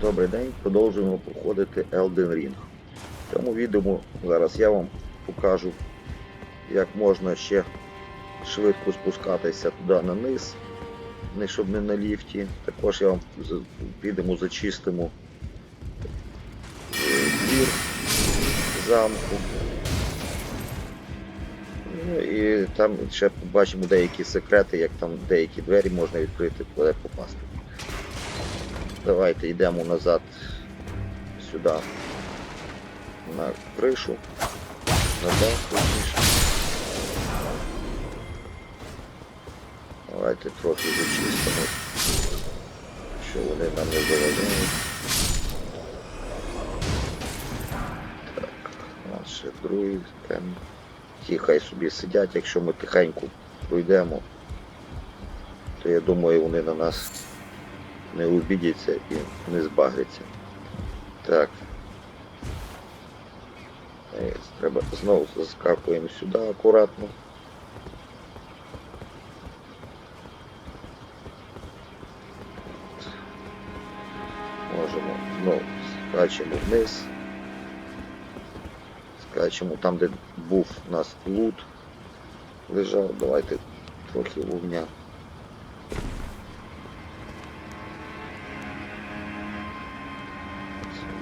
Добрий день, продовжуємо проходити Elden Ring. В цьому відео зараз я вам покажу, як можна ще швидко спускатися туди на низ, не щоб не на ліфті. Також я вам підемо зачистимо е, двір замку. Ну і там ще побачимо деякі секрети, як там деякі двері можна відкрити, куди попасти. Давайте йдемо назад сюди на кришу. На дах. Давайте трохи зачистимо, що вони нам не заважають. Так, ще другий тем. Ті хай собі сидять, якщо ми тихенько пройдемо, то я думаю вони на нас не обідяться і не збагряться. Так. Е, Треба знову заскакуємо сюди акуратно. Можемо знову скачемо вниз. Скачемо там, де був у нас лут лежав. Давайте трохи вогня.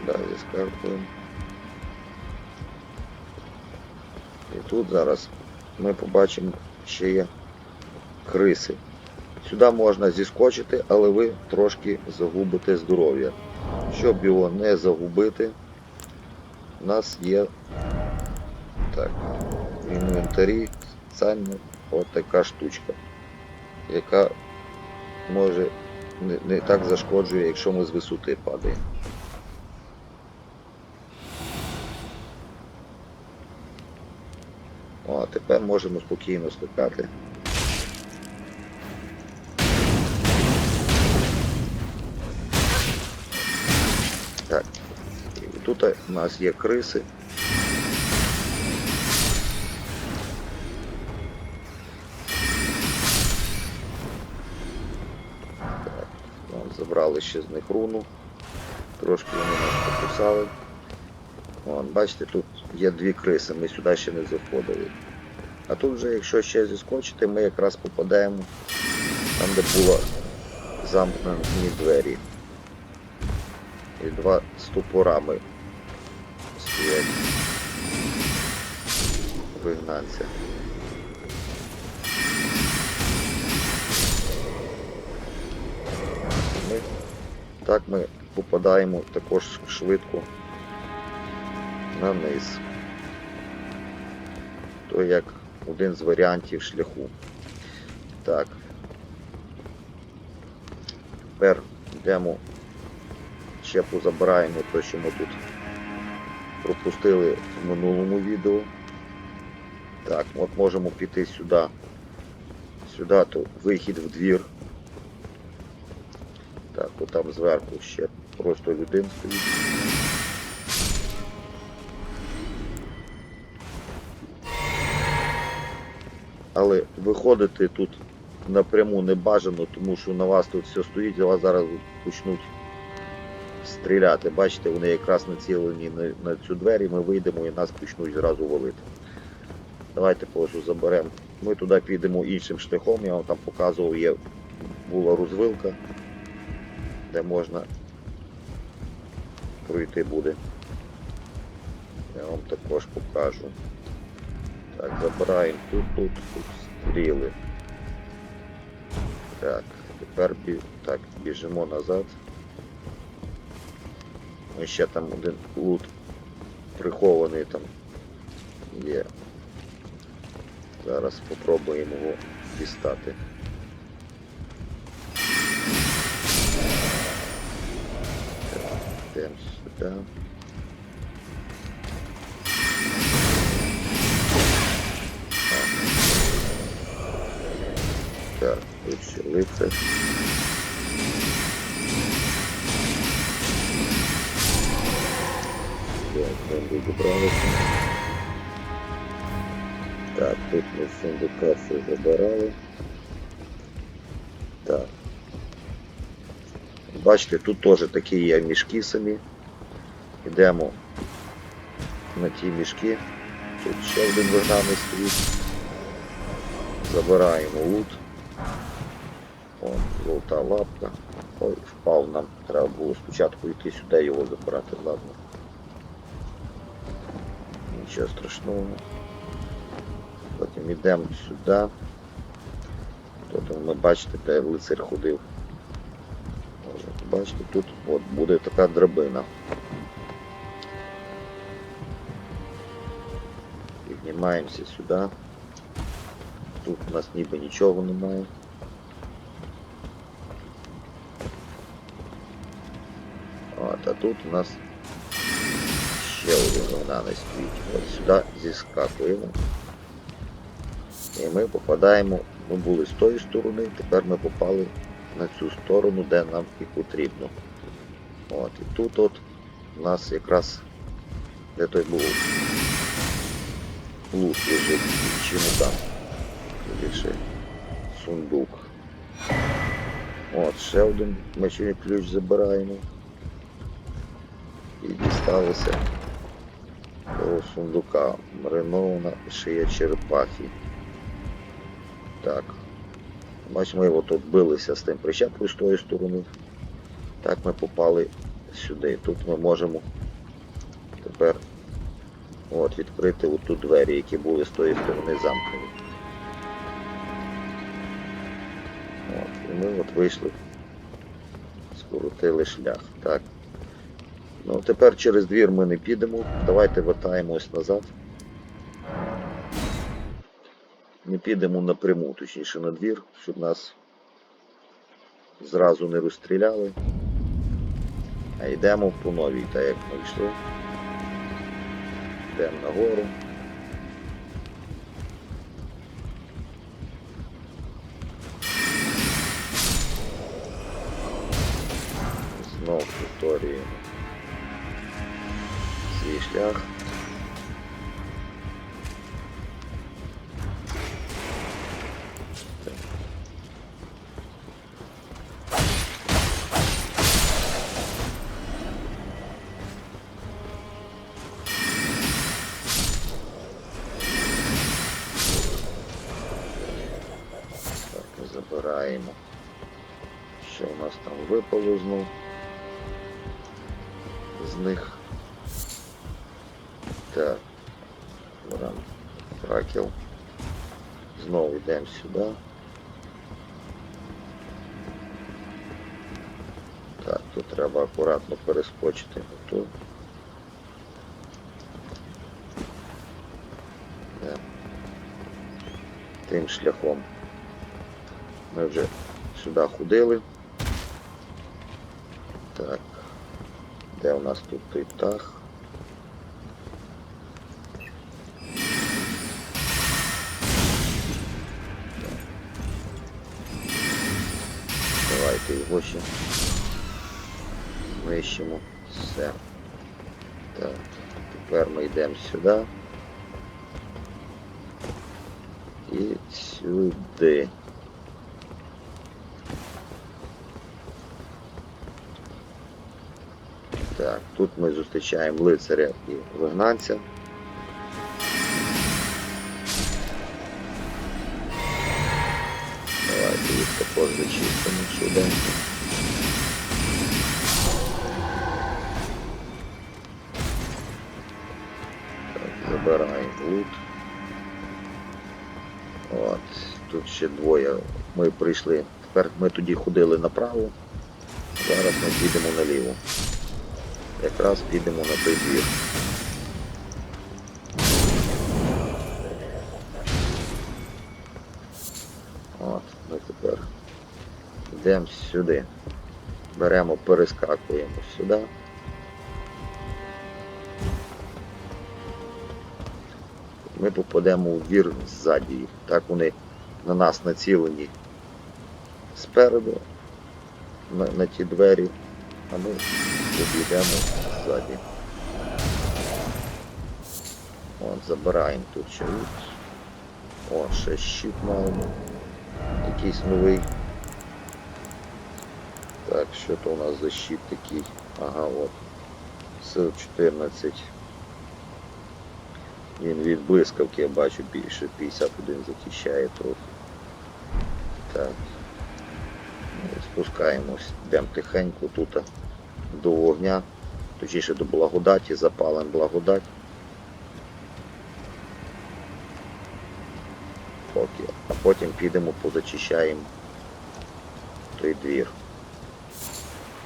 Далі скарпуємо. І тут зараз ми побачимо ще є криси. Сюди можна зіскочити, але ви трошки загубите здоров'я. Щоб його не загубити, у нас є так, в інвентарі спеціальна така штучка, яка може не, не так зашкоджує, якщо ми з висоти падаємо. О, а тепер можемо спокійно скакати. Так, і тут у нас є криси. Забрали ще з них руну. Трошки вони нас покусали. Вон, бачите, тут є дві криси, ми сюди ще не заходили. А тут вже, якщо ще зіскочити, ми якраз попадаємо там, де було замкнені двері. І два з топорами стоять вигнанця. Ми, так ми попадаємо також швидко на низ. То як один з варіантів шляху. Так. Тепер йдемо ще позабираємо те, що ми тут пропустили в минулому відео. Так, от можемо піти сюди. Сюди то вихід в двір. Так, от там зверху ще просто людин стоїть. Але виходити тут напряму не бажано, тому що на вас тут все стоїть, і вас зараз почнуть стріляти. Бачите, вони якраз націлені на, цю двері, ми вийдемо і нас почнуть зразу валити. Давайте просто заберемо. Ми туди підемо іншим шляхом, я вам там показував, є була розвилка, де можна пройти буде. Я вам також покажу. Так, забираємо тут, тут, тут стріли. Так, тепер бі... так, біжимо назад. Ось ще там один лут прихований там є. Зараз спробуємо його дістати. Так, йдемо сюди. Лицар. Так, там добралися. Так, тут ми синдикацію забирали. Так. бачите, тут теж такі є мішки самі. Йдемо на ті мішки. Тут ще один вигнаний стоїть. Забираємо лут. О, золота лапка. Ой, впав нам. Треба було спочатку йти сюди його забирати, ладно. Нічого страшного. Потім йдемо сюди. Тут ми бачите, де лицар ходив. Бачите, тут от буде така драбина. Піднімаємося сюди. Тут у нас ніби нічого немає. От, а тут у нас ще один вогнаний стоїть. От сюди зіскакуємо. І ми попадаємо, ми були з тої сторони, тепер ми попали на цю сторону, де нам і потрібно. От, і тут от у нас якраз де той був лут лежить, чому там. Більше сундук. От, ще один ми ще ключ забираємо. І дісталося до сундука. Маринована шия черепахи. Так. Бачимо, ми от билися з тим прищепкою з тої сторони. Так ми попали сюди. Тут ми можемо тепер от, відкрити оту двері, які були з тої сторони замкові. От, і ми от вийшли, скоротили шлях. Так. Ну тепер через двір ми не підемо. Давайте вертаємось назад. Не підемо напряму, точніше на двір, щоб нас зразу не розстріляли. А йдемо по новій, так як ми йшли. Йдемо нагору. Знов повторюємо свій шлях. Так, тут треба акуратно перескочити тут. Да. Тим шляхом. Ми вже сюди ходили. Так. Де у нас тут той птах? Давайте його ще знищимо. Все. Так, тепер ми йдемо сюди. І сюди. Так, тут ми зустрічаємо лицаря і вигнанця. Прийшли. Тепер ми тоді ходили направо. Зараз ми підемо наліво. Якраз підемо на той двір. От, ми тепер йдемо сюди. Беремо, перескакуємо сюди. Ми попадемо у двір ззаді. Так вони на нас націлені спереду, на, на ті двері, а ми обійдемо ззаді. От, забираємо тут ще. О, ще щит маємо. Якийсь новий. Так, що то у нас за щит такий? Ага, от. Сил 14. Він від блискавки, я бачу, більше 51 захищає трохи. Так. Спускаємось, йдемо тихенько тут до вогня, точніше до благодаті, запалимо благодать. Поки. А потім підемо позачищаємо той двір.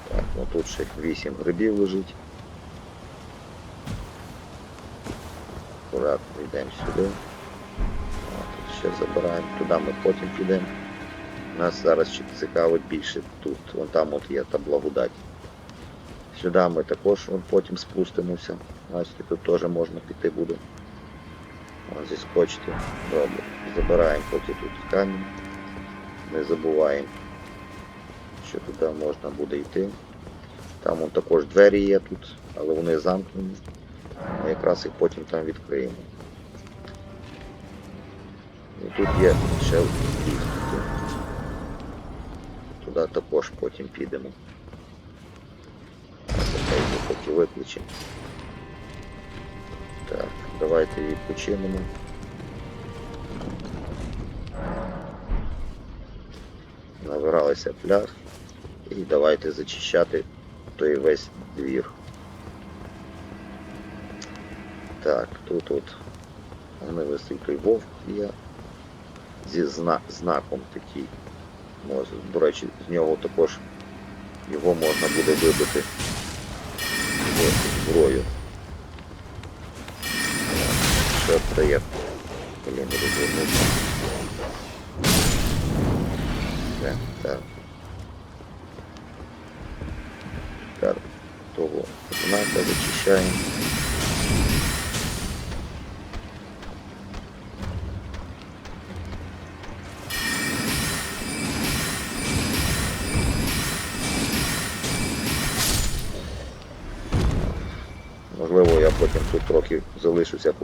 Так, ну тут ще 8 грибів лежить. Акуратно йдемо сюди. Ще забираємо. Туди ми потім підемо. Нас зараз ще цікавить більше тут. Вон там от є та благодать. Сюди ми також вон потім спустимося. Бачите, тут теж можна піти буде. Вон зіскочити. Добре. Забираємо поки тут камінь. Не забуваємо, що туди можна буде йти. Там вон також двері є тут, але вони замкнені. Ми якраз їх потім там відкриємо. І тут є ще ліфт. Туди також потім підемо. Поки виключимо. Так, давайте відпочинемо. Набиралися пляг і давайте зачищати той весь двір. Так, тут от невисокий вовк є зі зна знаком такий. До речі, з нього також його можна буде вибити зброю. Це є? Блін, розвернувся. Так, так. Так, того знака зачищаємо.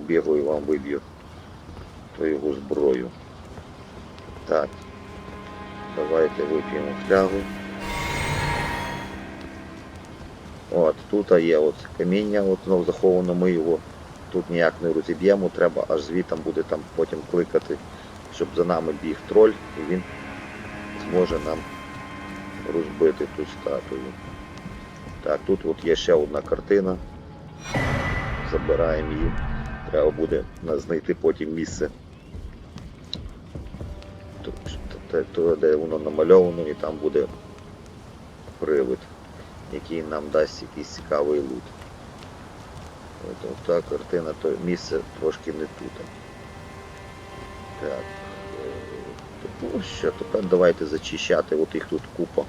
Побігу і вам виб'ю твою зброю. Так. Давайте вип'ємо флягу. От, тут є от каміння, от знов заховано, ми його тут ніяк не розіб'ємо, треба аж звітом буде там потім кликати, щоб за нами біг троль і він зможе нам розбити ту статую. Так, тут от є ще одна картина. Забираємо її. Треба буде знайти потім місце. Тут, т- т- де воно намальовано і там буде привид, який нам дасть якийсь цікавий лут. От, от та картина, то місце трошки не тут. Так. Ну що, тепер давайте зачищати, от їх тут купа.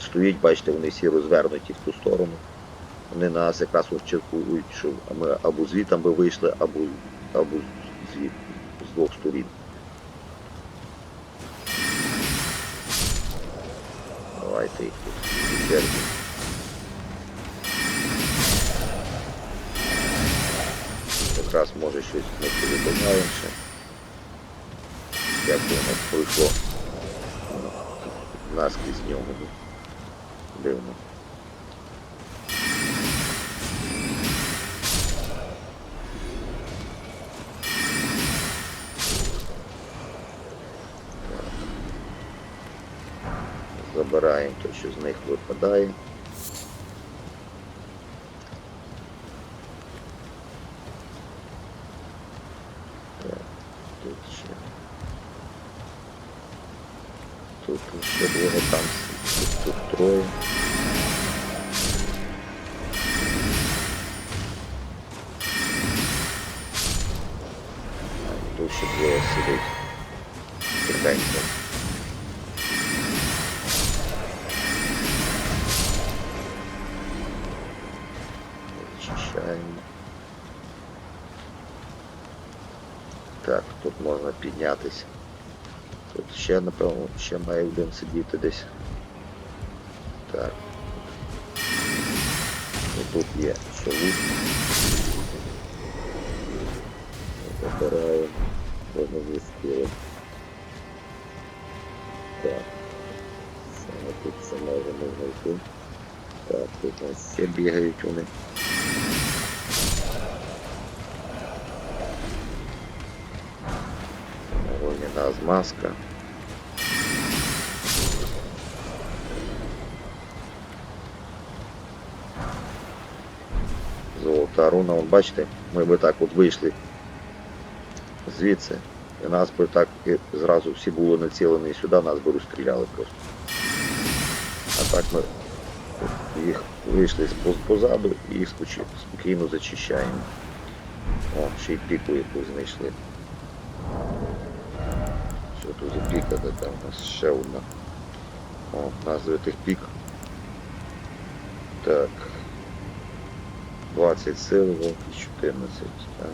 Стоїть, бачите, вони всі розвернуті в ту сторону. Вони нас якраз очікують, що ми або звітом би вийшли, або, або звід, з двох сторін. Давайте їх тут. Якраз може щось ми повідомляємо ще. Як воно пройшло наскрізь нього. Дивно. Забираємо те, що з них випадає. Очищаємо. Так, тут можна піднятися. Тут ще, напевно, ще має один сидіти десь. Так. І тут є лут. Забираємо. Можна зістили. Так. Саме тут все можемо знайти. Так, тут у нас ще бігають вони. Вогняна. Золота руна, Вон, бачите, ми би так от вийшли звідси, і нас би так і зразу всі були націлені сюди, нас би розстріляли просто. А так ми їх вийшли з- позаду і їх спокійно зачищаємо. О, ще й піку якусь знайшли. За піка така у нас ще одна. О, назви тих пік. Так. 20 сил, і 14. Так.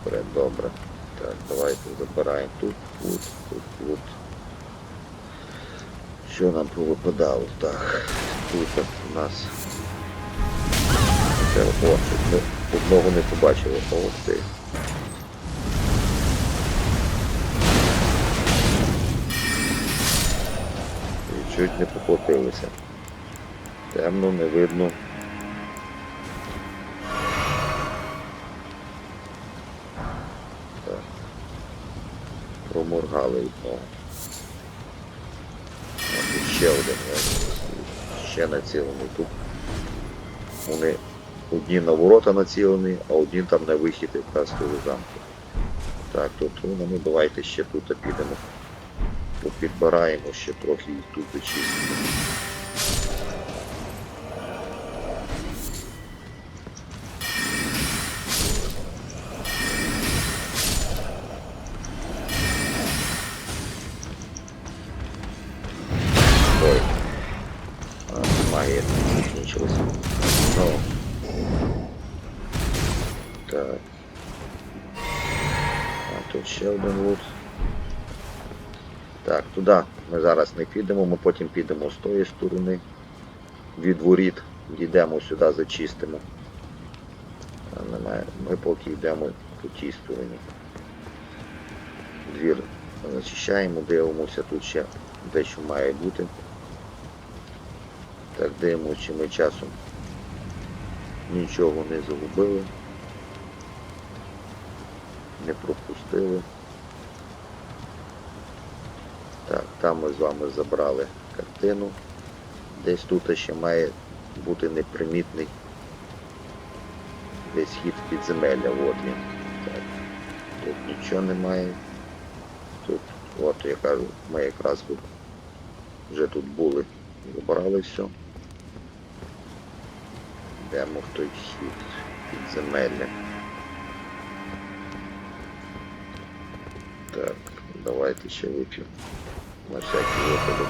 Вперед, добре. Так, давайте забираємо тут, тут, тут, тут. Що нам повипадало? Так, тут у нас. О, одного не побачили. Ох ти. Чуть не поплатилися. Темно, не видно. Так. Проморгали одного. Ще один, ще націлений тут. Вони одні на ворота націлені, а одні там на вихід якраз того замку. Так, тут ну, ну давайте ще тут підемо. Попідбираємо ще трохи їх тут зачистимо. Підемо, ми потім підемо з тої сторони. Від воріт дійдемо сюди, зачистимо. Ми поки йдемо по тій стороні. Двір зачищаємо, дивимося, тут ще дещо має бути. Так, дивимося, чи ми часом нічого не загубили, не пропустили. Так, там ми з вами забрали картину. Десь тут ще має бути непримітний десь хід підземелля, от. Так. Тут нічого немає. Тут, от я кажу, ми якраз вже тут були, забрали все. Йдемо в той хід підземелля. Так, давайте ще вип'ю. На всякий випадок.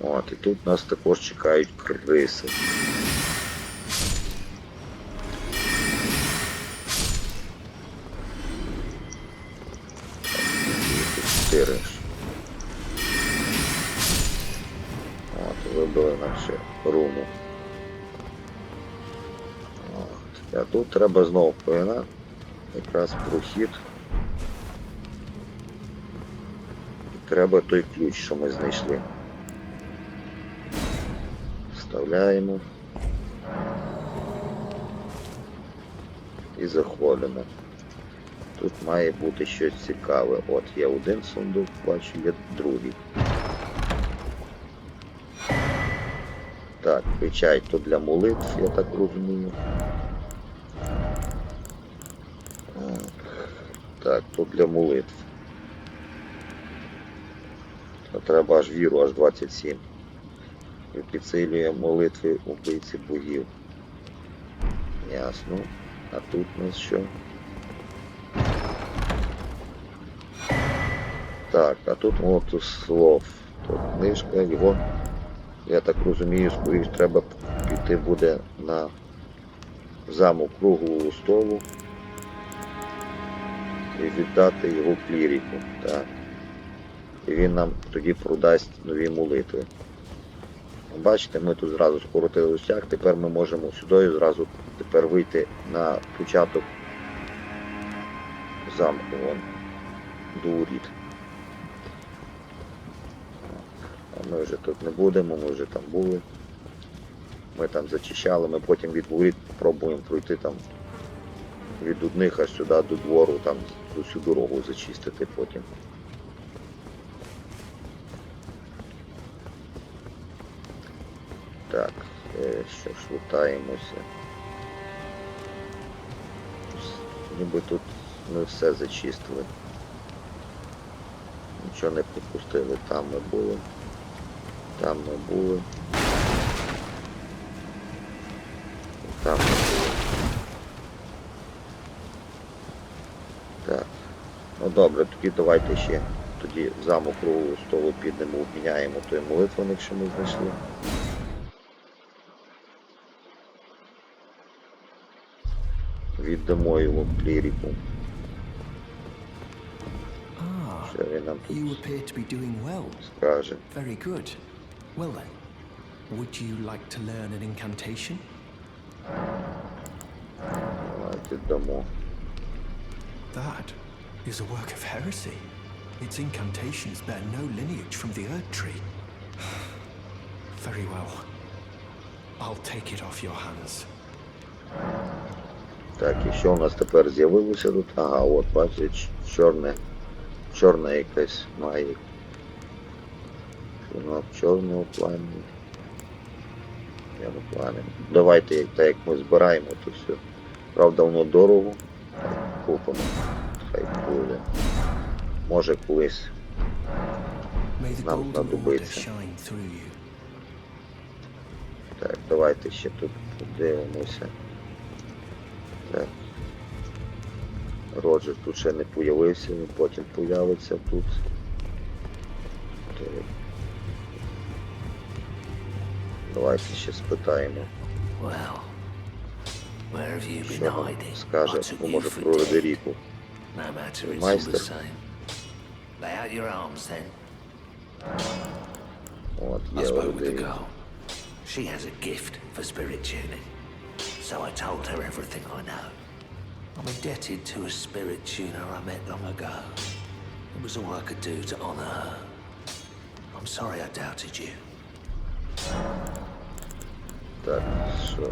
От, і тут нас також чекають криси. Чотири. От, вибили нам ще руну. От. А тут треба знову повина. Якраз прохід. Треба той ключ, що ми знайшли. Вставляємо. І заходимо. Тут має бути щось цікаве. От є один сундук, бачу, є другий. Так, печать то для молитв, я так розумію. Так, то для молитв. Треба аж віру, аж 27. І підсилює молитви убийці богів. Ясно. А тут у нас що? Так, а тут от слов. Тут книжка, його, я так розумію, скоріш треба піти буде на замок круглого столу і віддати його кліріку. Так. І він нам тоді продасть нові молитви. Бачите, ми тут зразу скоротили стяг, тепер ми можемо сюди зразу тепер вийти на початок замку вон, до воріт. Ми вже тут не будемо, ми вже там були. Ми там зачищали, ми потім від воріт пробуємо пройти там від одних аж сюди до двору, там усю дорогу зачистити потім. Що ж, лутаємося. Ніби тут ми все зачистили. Нічого не пропустили, там ми були. Там ми були. Там ми були. Так. Ну добре, тоді давайте ще тоді замок круглого столу підемо, обміняємо той молитвеник, що ми знайшли. Віддамо йому кліріку. Ah, Що він нам you тут appear to be doing well. скаже. Very good. Well then, would you like to learn an incantation? Давайте дамо. That is a work of heresy. Its incantations bear no lineage from the Earth Tree. Very well. I'll take it off your hands. Так, і що у нас тепер з'явилося тут? Ага, от бачите, чорне, чорне якесь має. Воно чорного плані. Я не плані. Давайте, як- так як ми збираємо, то все. Правда, воно дорого. Купимо. Хай буде. Може колись. Нам знадобиться. Так, давайте ще тут подивимося. Роджер тут ще не появився, він потім появиться тут. Давайте ще спитаємо, Well, where have you been що нам скаже, I took бо you може про. Родеріку. Then. От, I є spoke with the girl. She has a gift for spirit tuning. So I told her everything I know. I'm indebted to a spirit tuner I met long ago. It was all I could do to honor her. I'm sorry I doubted you. Так, що?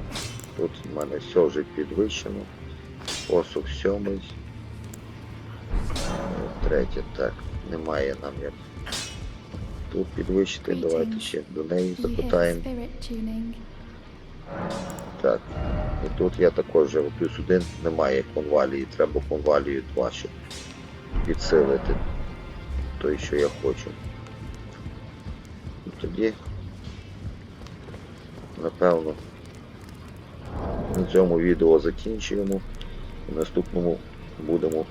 Тут в мене все вже підвищено. Посух сьомий. Е, Третє, так. Немає нам як. Тут підвищити, давайте ще до неї запитаємо. spirit tuning. Так. І тут я також вже плюс один немає конвалії. Треба конвалію 2, щоб підсилити той, що я хочу. І тоді, напевно, на цьому відео закінчуємо. В наступному будемо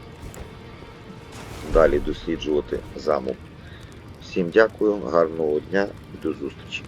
далі досліджувати замок. Всім дякую, гарного дня і до зустрічі.